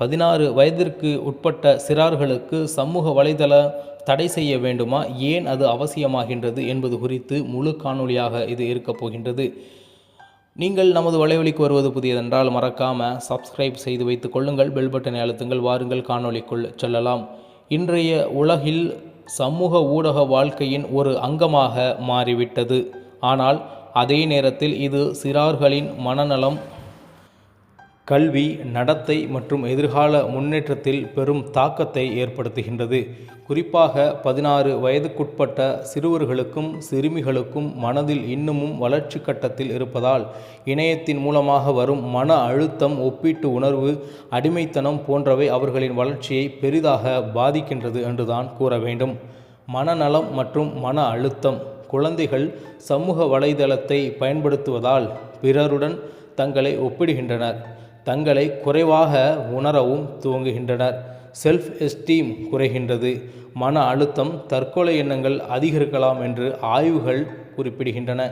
பதினாறு வயதிற்கு உட்பட்ட சிறார்களுக்கு சமூக வலைதள தடை செய்ய வேண்டுமா? ஏன் அது அவசியமாகின்றது என்பது குறித்து முழு காணொளியாக இது இருக்கப் போகின்றது. நீங்கள் நமது வலைவலிக்கு வருவது புதியதென்றால் மறக்காமல் சப்ஸ்கிரைப் செய்து வைத்துக் கொள்ளுங்கள். பெல் பட்டனை அழுத்துங்கள். வாருங்கள். காணொளிக்குள் செல்லலாம். இன்றைய உலகில் சமூக ஊடக வாழ்க்கையின் ஒரு அங்கமாக மாறிவிட்டது. ஆனால் அதே நேரத்தில் இது சிறார்களின் மனநலம் கல்வி நடத்தை மற்றும் எதிர்கால முன்னேற்றத்தில் பெரும் தாக்கத்தை ஏற்படுத்துகின்றது. குறிப்பாக பதினாறு வயதுக்குட்பட்ட சிறுவர்களுக்கும் சிறுமிகளுக்கும் மனதில் இன்னமும் வளர்ச்சி கட்டத்தில் இருப்பதால் இணையத்தின் மூலமாக வரும் மன அழுத்தம் ஒப்பீட்டு உணர்வு அடிமைத்தனம் போன்றவை அவர்களின் வளர்ச்சியை பெரிதாக பாதிக்கின்றது என்றுதான் கூற வேண்டும். மனநலம் மற்றும் மன அழுத்தம். குழந்தைகள் சமூக வலைதளத்தை பயன்படுத்துவதால் பிறருடன் தங்களை ஒப்பிடுகின்றனர். தங்களை குறைவாக உணரவும் துவங்குகின்றனர். Self esteem குறைகின்றது. மன அழுத்தம் தற்கொலை எண்ணங்கள் அதிகரிக்கலாம் என்று ஆய்வுகள் குறிப்பிடுகின்றன.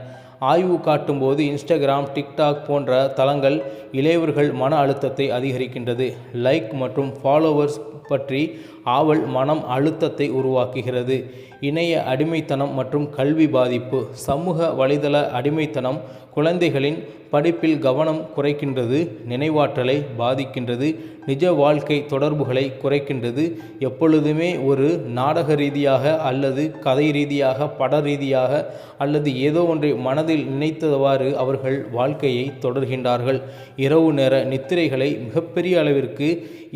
ஆய்வு காட்டும்போது இன்ஸ்டாகிராம் டிக்டாக் போன்ற தளங்கள் இளையவர்கள் மன அழுத்தத்தை அதிகரிக்கின்றது. லைக் மற்றும் ஃபாலோவர்ஸ் பற்றி ஆவல் மனம் அழுத்தத்தை உருவாக்குகிறது. இணைய அடிமைத்தனம் மற்றும் கல்வி பாதிப்பு. சமூக வலைதள அடிமைத்தனம் குழந்தைகளின் படிப்பில் கவனம் குறைக்கின்றது நினைவாற்றலை பாதிக்கின்றது நிஜ வாழ்க்கை தொடர்புகளை குறைக்கின்றது. எப்பொழுதுமே ஒரு நாடக ரீதியாக அல்லது கதை ரீதியாக பட ரீதியாக அல்லது ஏதோ ஒன்றை மனதில் நினைத்தவாறு அவர்கள் வாழ்க்கையை தொடர்கின்றார்கள். இரவு நேர நித்திரைகளை மிகப்பெரிய அளவிற்கு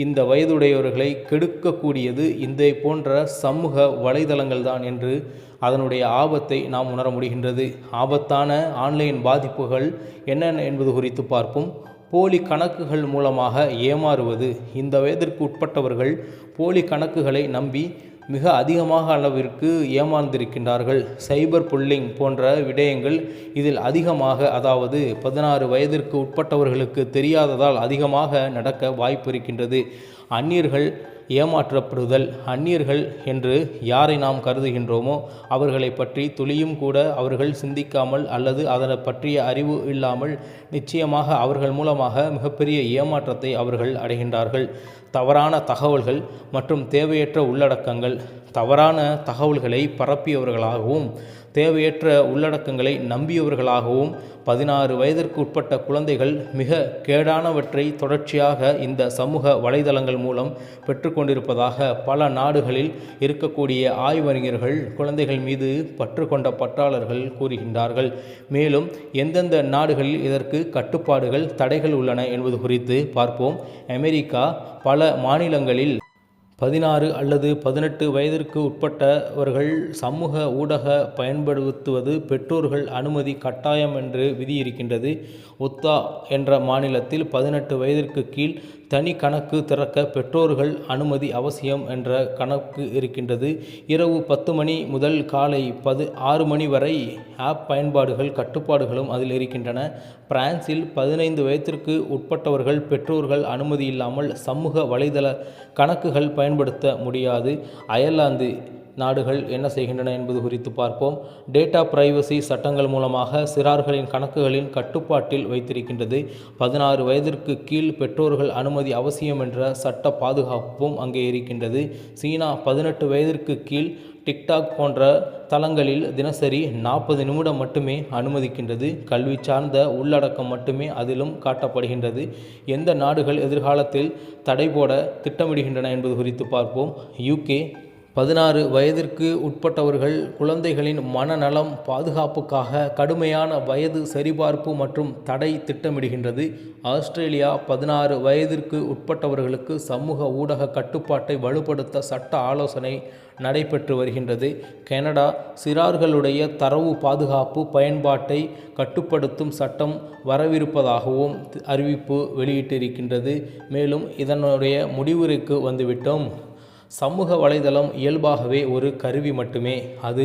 இந்த வயதுடையவர்களை கெடுக்கக்கூடிய கூடியது இந்த போன்ற சமூக வலைதளங்கள் தான் என்று அதனுடைய ஆபத்தை நாம் உணர முடிகின்றது. ஆபத்தான ஆன்லைன் பாதிப்புகள் என்னென்ன என்பது குறித்து பார்ப்போம். போலி கணக்குகள் மூலமாக ஏமாறுவது. இந்த வயதிற்கு உட்பட்டவர்கள் போலி கணக்குகளை நம்பி மிக அதிகமாக அளவிற்கு ஏமாந்திருக்கின்றார்கள். சைபர் புல்லிங் போன்ற விடயங்கள் இதில் அதிகமாக அதாவது பதினாறு வயதிற்கு உட்பட்டவர்களுக்கு தெரியாததால் அதிகமாக நடக்க வாய்ப்பு இருக்கின்றது. அந்நியர்கள் ஏமாற்றப்படுதல். அந்நியர்கள் என்று யாரை நாம் கருதுகின்றோமோ அவர்களை பற்றி துளியும் கூட அவர்கள் சிந்திக்காமல் அல்லது அதனை பற்றிய அறிவு இல்லாமல் நிச்சயமாக அவர்கள் மூலமாக மிகப்பெரிய ஏமாற்றத்தை அவர்கள் அடைகின்றார்கள். தவறான தகவல்கள் மற்றும் தேவையற்ற உள்ளடக்கங்கள் தவறான தகவல்களை பரப்பியவர்களாகவும் தேவையற்ற உள்ளடக்கங்களை நம்பியவர்களாகவும் பதினாறு வயதிற்கு உட்பட்ட குழந்தைகள் மிக கேடானவற்றை தொடர்ச்சியாக இந்த சமூக வலைதளங்கள் மூலம் பெற்றுக்கொண்டிருப்பதாக பல நாடுகளில் இருக்கக்கூடிய ஆய்வறிஞர்கள் குழந்தைகள் மீது பற்று கொண்ட பற்றாளர்கள் கூறுகின்றார்கள். மேலும் எந்தெந்த நாடுகளில் இதற்கு கட்டுப்பாடுகள் தடைகள் உள்ளன என்பது குறித்து பார்ப்போம். அமெரிக்கா பல மாநிலங்களில் பதினாறு அல்லது பதினெட்டு வயதிற்கு உட்பட்டவர்கள் சமூக ஊடக பயன்படுத்துவது பெற்றோர்கள் அனுமதி கட்டாயம் என்று விதி இருக்கின்றது உத்தா என்ற மாநிலத்தில் பதினெட்டு வயதிற்கு கீழ் தனி கணக்கு திறக்க பெற்றோர்கள் அனுமதி அவசியம் என்ற கணக்கு இருக்கின்றது. இரவு பத்து மணி முதல் காலை பது ஆறு மணி வரை ஆப் பயன்பாடுகள் கட்டுப்பாடுகளும் அதில் இருக்கின்றன. பிரான்சில் பதினைந்து வயதிற்கு உட்பட்டவர்கள் பெற்றோர்கள் அனுமதி இல்லாமல் சமூக வலைதள கணக்குகள் பயன்படுத்த முடியாது. அயர்லாந்து நாடுகள் என்ன செய்கின்றன என்பது குறித்து பார்ப்போம். டேட்டா பிரைவசி சட்டங்கள் மூலமாக சிறார்களின் கணக்குகளின் கட்டுப்பாட்டில் வைத்திருக்கின்றது. பதினாறு வயதிற்கு கீழ் பெற்றோர்கள் அனுமதி அவசியம் என்ற சட்ட பாதுகாப்பும் அங்கே இருக்கின்றது. சீனா பதினெட்டு வயதிற்கு கீழ் டிக்டாக் போன்ற தளங்களில் தினசரி நாற்பது நிமிடம் மட்டுமே அனுமதிக்கின்றது. கல்வி சார்ந்த உள்ளடக்கம் மட்டுமே அதிலும் காட்டப்படுகின்றது. எந்த நாடுகள் எதிர்காலத்தில் தடை போட திட்டமிடுகின்றன என்பது குறித்து பார்ப்போம். யூகே பதினாறு வயதிற்கு உட்பட்டவர்கள் குழந்தைகளின் மனநலம் பாதுகாப்புக்காக கடுமையான வயது சரிபார்ப்பு மற்றும் தடை திட்டமிடுகின்றது. ஆஸ்திரேலியா பதினாறு வயதிற்கு உட்பட்டவர்களுக்கு சமூக ஊடக கட்டுப்பாட்டை வலுப்படுத்த சட்ட ஆலோசனை நடைபெற்று வருகின்றது. கனடா சிறார்களுடைய தரவு பாதுகாப்பு பயன்பாட்டை கட்டுப்படுத்தும் சட்டம் வரவிருப்பதாகவும் அறிவிப்பு வெளியிட்டிருக்கின்றது. மேலும் இதனுடைய முடிவுரைக்கு வந்துவிட்டோம். சமூக வலைதளம் இயல்பாகவே ஒரு கருவி மட்டுமே. அது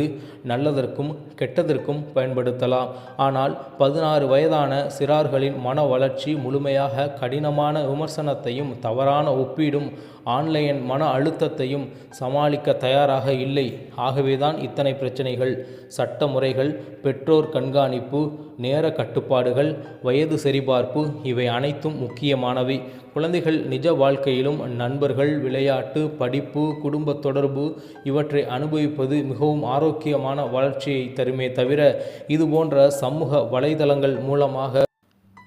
நல்லதற்கும் கெட்டதற்கும் பயன்படுத்தலாம். ஆனால் பதினாறு வயதான சிறார்களின் மன வளர்ச்சி முழுமையாக கடினமான விமர்சனத்தையும் தவறான ஒப்பீடும் ஆன்லைன் மன அழுத்தத்தையும் சமாளிக்க தயாராக இல்லை. ஆகவேதான் இத்தனை பிரச்சனைகள் சட்ட முறைகள் பெற்றோர் கண்காணிப்பு நேர கட்டுப்பாடுகள் வயது சரிபார்ப்பு இவை அனைத்தும் முக்கியமானவை. குழந்தைகள் நிஜ வாழ்க்கையிலும் நண்பர்கள் விளையாட்டு படிப்பு குடும்ப தொடர்பு இவற்றை அனுபவிப்பது மிகவும் ஆரோக்கியமான வளர்ச்சியை தருமே தவிர இதுபோன்ற சமூக வலைதளங்கள் மூலமாக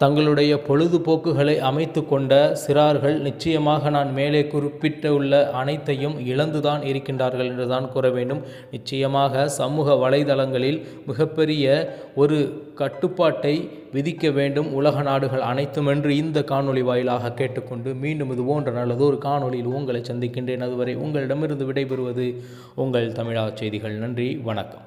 தங்களுடைய பொழுதுபோக்குகளை அமைத்து கொண்ட சிறார்கள் நிச்சயமாக நான் மேலே குறிப்பிட்டுள்ள அனைத்தையும் இழந்துதான் இருக்கின்றார்கள் என்றுதான் கூற வேண்டும். நிச்சயமாக சமூக வலைதளங்களில் மிகப்பெரிய ஒரு கட்டுப்பாட்டை விதிக்க வேண்டும். உலக நாடுகள் அனைத்துமென்று இந்த காணொளி வாயிலாக கேட்டுக்கொண்டு மீண்டும் இது போன்ற நல்லதொரு காணொளியில் உங்களை சந்திக்கின்றேன். அதுவரை உங்களிடமிருந்து விடைபெறுவது உங்கள் தமிழா செய்திகள். நன்றி. வணக்கம்.